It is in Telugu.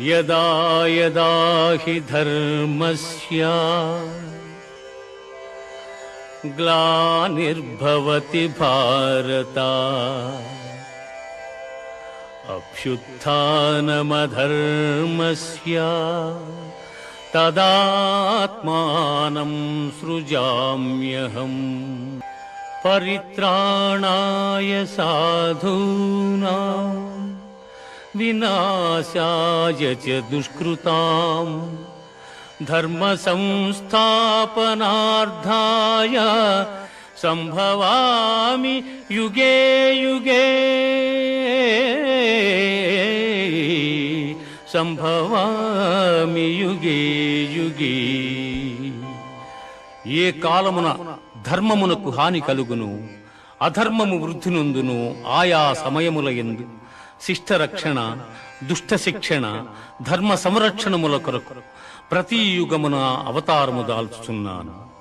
यदा यदा हि धर्मस्य ग्लानिर्भवति भारता। अभ्युत्थानमधर्मस्य तदात्मानं सृजाम्यहम्। परित्राणाय साधूना వినాశాయ చ దుష్కృతాం ధర్మ సంస్థాపనార్థాయ సంభవామి యుగే యుగే సంభవామి యుగే యుగే ఏ కాలమున ధర్మమునకు హాని కలుగును అధర్మము వృద్ధి నొందును ఆయా సమయముల ఎందు. శిష్టరక్షణ దుష్ట శిక్షణ ధర్మ సంరక్షణముల కొరకు ప్రతి యుగమున అవతారము దాల్చుచున్నాను.